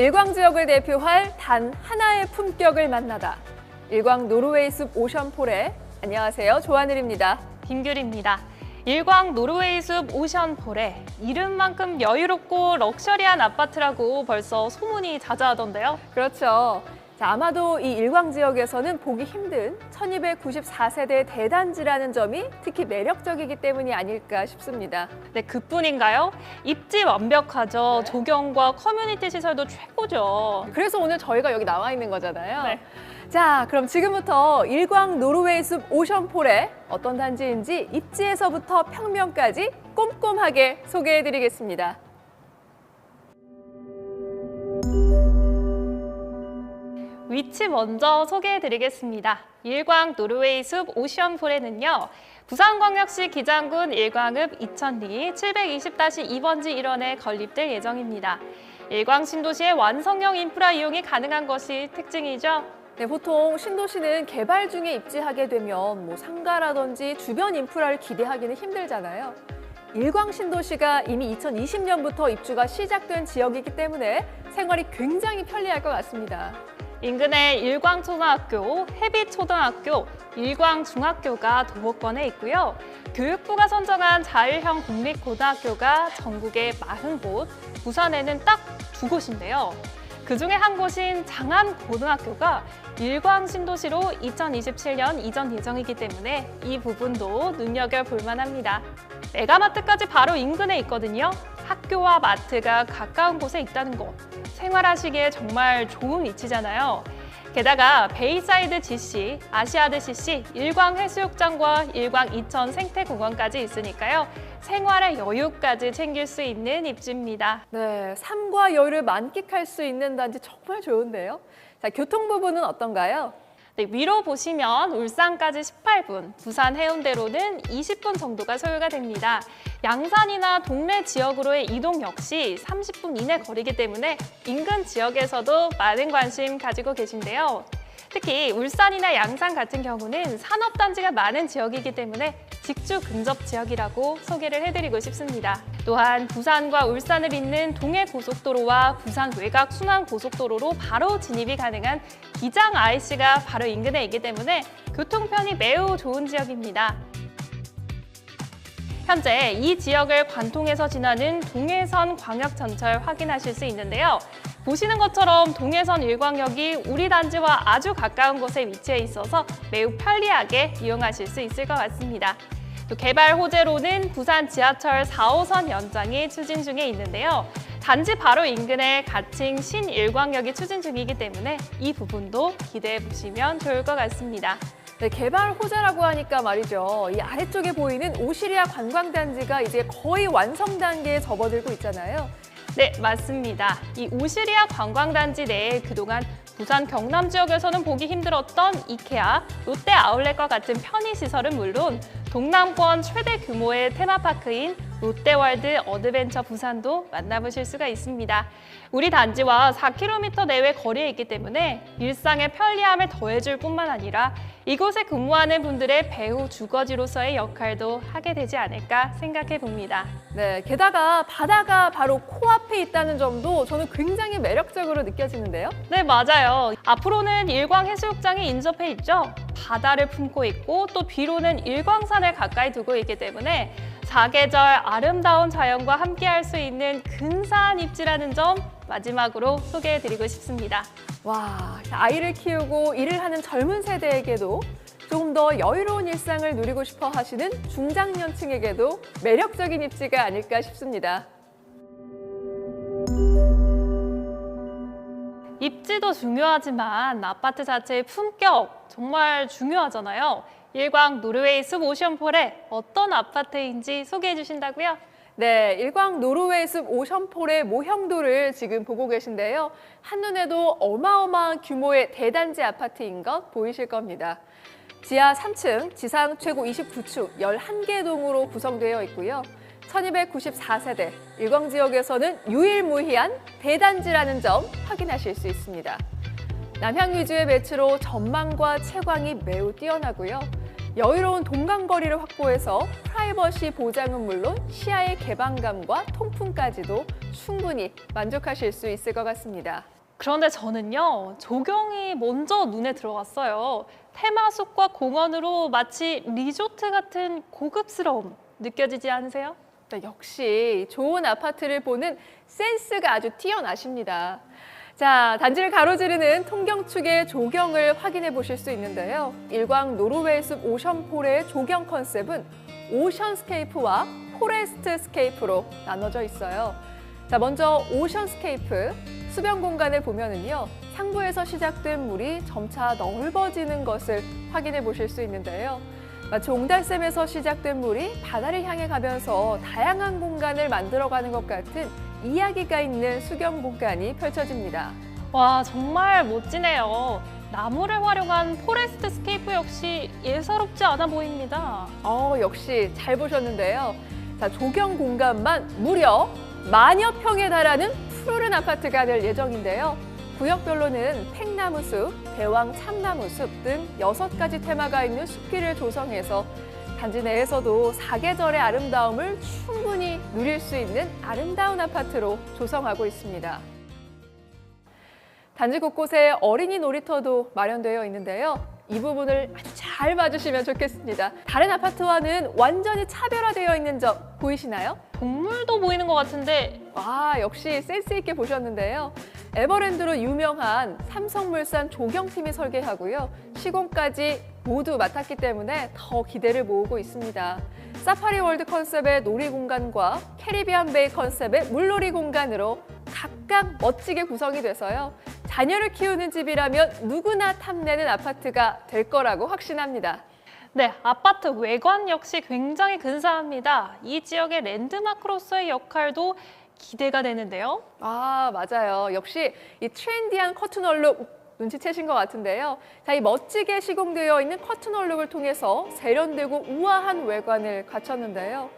일광 지역을 대표할 단 하나의 품격을 만나다. 일광 노르웨이 숲 오션폴에 안녕하세요. 조하늘입니다. 김규리입니다. 일광 노르웨이 숲 오션폴에 이름만큼 여유롭고 럭셔리한 아파트라고 벌써 소문이 자자하던데요. 그렇죠. 자, 아마도 이 일광 지역에서는 보기 힘든 1294세대 대단지라는 점이 특히 매력적이기 때문이 아닐까 싶습니다. 네, 그뿐인가요? 입지 완벽하죠. 네. 조경과 커뮤니티 시설도 최고죠. 그래서 오늘 저희가 여기 나와 있는 거잖아요. 네. 자, 그럼 지금부터 일광 노르웨이 숲 오션폴에 어떤 단지인지 입지에서부터 평면까지 꼼꼼하게 소개해 드리겠습니다. 위치 먼저 소개해드리겠습니다. 일광 노르웨이 숲 오션폴에는요. 부산광역시 기장군 일광읍 2002 720-2번지 일원에 건립될 예정입니다. 일광 신도시의 완성형 인프라 이용이 가능한 것이 특징이죠. 네, 보통 신도시는 개발 중에 입지하게 되면 뭐 상가라든지 주변 인프라를 기대하기는 힘들잖아요. 일광 신도시가 이미 2020년부터 입주가 시작된 지역이기 때문에 생활이 굉장히 편리할 것 같습니다. 인근에 일광초등학교, 해비초등학교, 일광중학교가 도보권에 있고요. 교육부가 선정한 자율형 국립고등학교가 전국에 40곳, 부산에는 딱 두 곳인데요. 그 중에 한 곳인 장안고등학교가 일광 신도시로 2027년 이전 예정이기 때문에 이 부분도 눈여겨볼 만합니다. 메가마트까지 바로 인근에 있거든요. 학교와 마트가 가까운 곳에 있다는 것. 생활하시기에 정말 좋은 위치잖아요. 게다가 베이사이드 GC, 아시아드 CC, 일광 해수욕장과 일광 이천 생태공원까지 있으니까요. 생활의 여유까지 챙길 수 있는 입지입니다. 네, 삶과 여유를 만끽할 수 있는 단지 정말 좋은데요. 자, 교통 부분은 어떤가요? 네, 위로 보시면 울산까지 18분, 부산 해운대로는 20분 정도가 소요가 됩니다. 양산이나 동래 지역으로의 이동 역시 30분 이내 거리기 때문에 인근 지역에서도 많은 관심 가지고 계신데요. 특히 울산이나 양산 같은 경우는 산업단지가 많은 지역이기 때문에 직주 근접 지역이라고 소개를 해드리고 싶습니다. 또한 부산과 울산을 잇는 동해 고속도로와 부산 외곽 순환 고속도로로 바로 진입이 가능한 기장 IC가 바로 인근에 있기 때문에 교통편이 매우 좋은 지역입니다. 현재 이 지역을 관통해서 지나는 동해선 광역전철 확인하실 수 있는데요. 보시는 것처럼 동해선 일광역이 우리 단지와 아주 가까운 곳에 위치해 있어서 매우 편리하게 이용하실 수 있을 것 같습니다. 또 개발 호재로는 부산 지하철 4호선 연장이 추진 중에 있는데요. 단지 바로 인근에 가칭 신일광역이 추진 중이기 때문에 이 부분도 기대해 보시면 좋을 것 같습니다. 네, 개발 호재라고 하니까 말이죠. 이 아래쪽에 보이는 오시리아 관광단지가 이제 거의 완성 단계에 접어들고 있잖아요. 네, 맞습니다. 이 오시리아 관광단지 내에 그동안 부산 경남 지역에서는 보기 힘들었던 이케아, 롯데 아울렛과 같은 편의시설은 물론 동남권 최대 규모의 테마파크인 롯데월드 어드벤처 부산도 만나보실 수가 있습니다. 우리 단지와 4km 내외 거리에 있기 때문에 일상의 편리함을 더해줄 뿐만 아니라 이곳에 근무하는 분들의 배후 주거지로서의 역할도 하게 되지 않을까 생각해 봅니다. 네, 게다가 바다가 바로 코앞에 있다는 점도 저는 굉장히 매력적으로 느껴지는데요. 네, 맞아요. 앞으로는 일광 해수욕장이 인접해 있죠. 바다를 품고 있고 또 뒤로는 일광산을 가까이 두고 있기 때문에 사계절 아름다운 자연과 함께 할 수 있는 근사한 입지라는 점 마지막으로 소개해 드리고 싶습니다. 와, 아이를 키우고 일을 하는 젊은 세대에게도 조금 더 여유로운 일상을 누리고 싶어 하시는 중장년층에게도 매력적인 입지가 아닐까 싶습니다. 입지도 중요하지만 아파트 자체의 품격 정말 중요하잖아요. 일광 노르웨이 숲 오션폴에 어떤 아파트인지 소개해 주신다고요? 네, 일광 노르웨이 숲 오션폴의 모형도를 지금 보고 계신데요. 한눈에도 어마어마한 규모의 대단지 아파트인 것 보이실 겁니다. 지하 3층, 지상 최고 29층, 11개 동으로 구성되어 있고요. 1294세대, 일광 지역에서는 유일무이한 대단지라는 점 확인하실 수 있습니다. 남향 위주의 배치로 전망과 채광이 매우 뛰어나고요. 여유로운 동간거리를 확보해서 프라이버시 보장은 물론 시야의 개방감과 통풍까지도 충분히 만족하실 수 있을 것 같습니다. 그런데 저는요, 조경이 먼저 눈에 들어갔어요. 테마숲과 공원으로 마치 리조트 같은 고급스러움 느껴지지 않으세요? 네, 역시 좋은 아파트를 보는 센스가 아주 뛰어나십니다. 자, 단지를 가로지르는 통경축의 조경을 확인해 보실 수 있는데요. 일광 노르웨이 숲 오션폴의 조경 컨셉은 오션스케이프와 포레스트 스케이프로 나눠져 있어요. 자, 먼저 오션스케이프 수변 공간을 보면은요. 상부에서 시작된 물이 점차 넓어지는 것을 확인해 보실 수 있는데요. 마치 옹달샘에서 시작된 물이 바다를 향해 가면서 다양한 공간을 만들어가는 것 같은 이야기가 있는 수경 공간이 펼쳐집니다. 와, 정말 멋지네요. 나무를 활용한 포레스트 스케이프 역시 예사롭지 않아 보입니다. 어, 역시 잘 보셨는데요. 자, 조경 공간만 무려 만여 평에 달하는 푸르른 아파트가 될 예정인데요. 구역별로는 팽나무숲, 대왕 참나무숲 등 여섯 가지 테마가 있는 숲길을 조성해서 단지 내에서도 사계절의 아름다움을 충분히 누릴 수 있는 아름다운 아파트로 조성하고 있습니다. 단지 곳곳에 어린이 놀이터도 마련되어 있는데요. 이 부분을 아주 잘 봐주시면 좋겠습니다. 다른 아파트와는 완전히 차별화되어 있는 점 보이시나요? 동물도 보이는 것 같은데 와, 역시 센스 있게 보셨는데요. 에버랜드로 유명한 삼성물산 조경팀이 설계하고요. 시공까지 모두 맡았기 때문에 더 기대를 모으고 있습니다. 사파리 월드 컨셉의 놀이 공간과 캐리비안 베이 컨셉의 물놀이 공간으로 각각 멋지게 구성이 돼서요. 자녀를 키우는 집이라면 누구나 탐내는 아파트가 될 거라고 확신합니다. 네, 아파트 외관 역시 굉장히 근사합니다. 이 지역의 랜드마크로서의 역할도 기대가 되는데요. 아, 맞아요. 역시 이 트렌디한 커튼 얼룩 눈치채신 것 같은데요. 자, 이 멋지게 시공되어 있는 커튼 얼룩을 통해서 세련되고 우아한 외관을 갖췄는데요.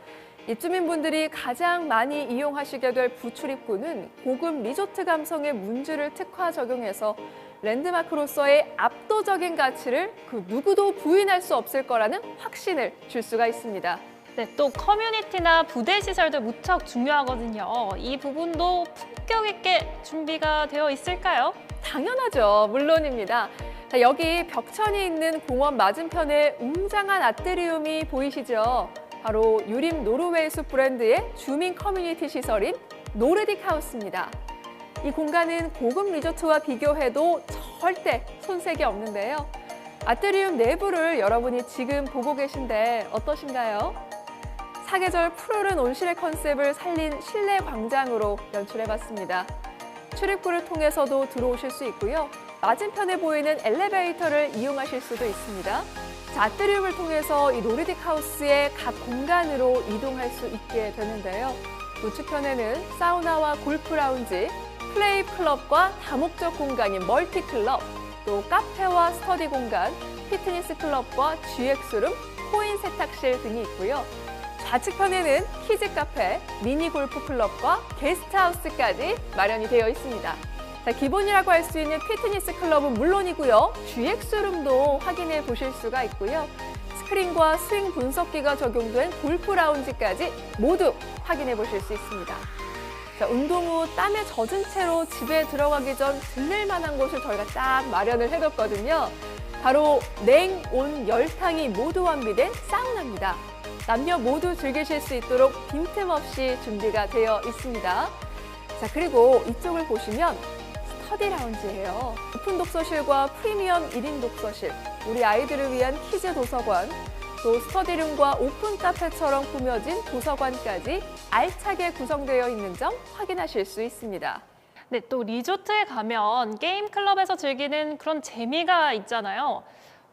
입주민분들이 가장 많이 이용하시게 될 부출입구는 고급 리조트 감성의 문주를 특화 적용해서 랜드마크로서의 압도적인 가치를 그 누구도 부인할 수 없을 거라는 확신을 줄 수가 있습니다. 네, 또 커뮤니티나 부대 시설도 무척 중요하거든요. 이 부분도 품격 있게 준비가 되어 있을까요? 당연하죠. 물론입니다. 자, 여기 벽천이 있는 공원 맞은편에 웅장한 아트리움이 보이시죠? 바로 유림 노르웨이 숲 브랜드의 주민 커뮤니티 시설인 노르딕 하우스입니다. 이 공간은 고급 리조트와 비교해도 절대 손색이 없는데요. 아트리움 내부를 여러분이 지금 보고 계신데 어떠신가요? 사계절 푸르른 온실의 컨셉을 살린 실내 광장으로 연출해봤습니다. 출입구를 통해서도 들어오실 수 있고요. 맞은편에 보이는 엘리베이터를 이용하실 수도 있습니다. 자, 아트리움을 통해서 이 노르딕 하우스의 각 공간으로 이동할 수 있게 되는데요. 우측편에는 사우나와 골프 라운지, 플레이 클럽과 다목적 공간인 멀티 클럽, 또 카페와 스터디 공간, 피트니스 클럽과 GX룸, 코인 세탁실 등이 있고요. 좌측편에는 키즈 카페, 미니 골프 클럽과 게스트하우스까지 마련이 되어 있습니다. 자, 기본이라고 할 수 있는 피트니스 클럽은 물론이고요. GX룸도 확인해 보실 수가 있고요. 스크린과 스윙 분석기가 적용된 골프 라운지까지 모두 확인해 보실 수 있습니다. 자, 운동 후 땀에 젖은 채로 집에 들어가기 전 들릴 만한 곳을 저희가 딱 마련을 해뒀거든요. 바로 냉, 온, 열탕이 모두 완비된 사우나입니다. 남녀 모두 즐기실 수 있도록 빈틈없이 준비가 되어 있습니다. 자, 그리고 이쪽을 보시면 스터디 라운지예요. 오픈 독서실과 프리미엄 1인 독서실, 우리 아이들을 위한 키즈 도서관, 또 스터디룸과 오픈 카페처럼 꾸며진 도서관까지 알차게 구성되어 있는 점 확인하실 수 있습니다. 네, 또 리조트에 가면 게임 클럽에서 즐기는 그런 재미가 있잖아요.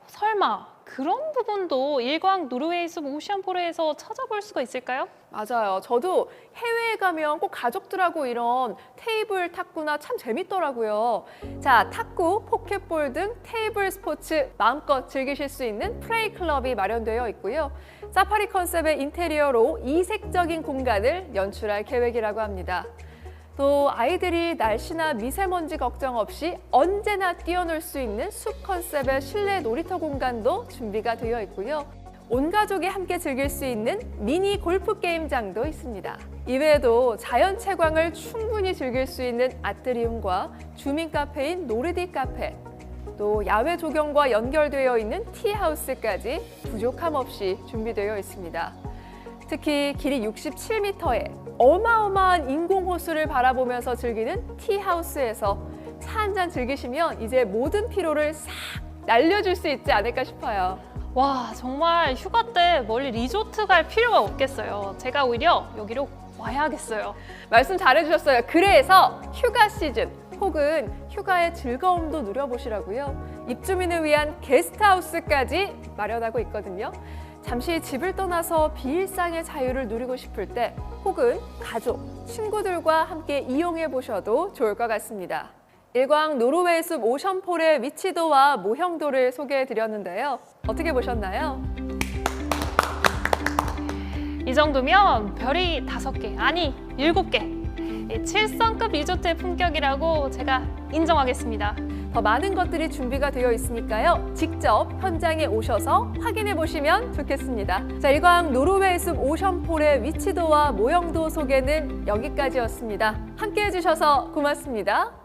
설마 그런 부분도 일광 노르웨이 숲 오션포레에서 찾아볼 수가 있을까요? 맞아요. 저도 해외에 가면 꼭 가족들하고 이런 테이블 탁구나 참 재밌더라고요. 자, 탁구, 포켓볼 등 테이블 스포츠 마음껏 즐기실 수 있는 플레이 클럽이 마련되어 있고요. 사파리 컨셉의 인테리어로 이색적인 공간을 연출할 계획이라고 합니다. 또 아이들이 날씨나 미세먼지 걱정 없이 언제나 뛰어놀 수 있는 숲 컨셉의 실내 놀이터 공간도 준비가 되어 있고요. 온 가족이 함께 즐길 수 있는 미니 골프 게임장도 있습니다. 이외에도 자연 채광을 충분히 즐길 수 있는 아트리움과 주민 카페인 노르디 카페, 또 야외 조경과 연결되어 있는 티하우스까지 부족함 없이 준비되어 있습니다. 특히 길이 67m에 어마어마한 인공 호수를 바라보면서 즐기는 티하우스에서 차 한 잔 즐기시면 이제 모든 피로를 싹 날려줄 수 있지 않을까 싶어요. 와, 정말 휴가 때 멀리 리조트 갈 필요가 없겠어요. 제가 오히려 여기로 와야겠어요. 말씀 잘해주셨어요. 그래서 휴가 시즌 혹은 휴가의 즐거움도 누려보시라고요. 입주민을 위한 게스트하우스까지 마련하고 있거든요. 잠시 집을 떠나서 비일상의 자유를 누리고 싶을 때 혹은 가족, 친구들과 함께 이용해 보셔도 좋을 것 같습니다. 일광 노르웨이 숲 오션폴의 위치도와 모형도를 소개해 드렸는데요. 어떻게 보셨나요? 이 정도면 별이 다섯 개, 아니 일곱 개. 이 7성급 리조트의 품격이라고 제가 인정하겠습니다. 더 많은 것들이 준비가 되어 있으니까요. 직접 현장에 오셔서 확인해 보시면 좋겠습니다. 자, 일광 노르웨이 숲 오션폴의 위치도와 모형도 소개는 여기까지였습니다. 함께 해주셔서 고맙습니다.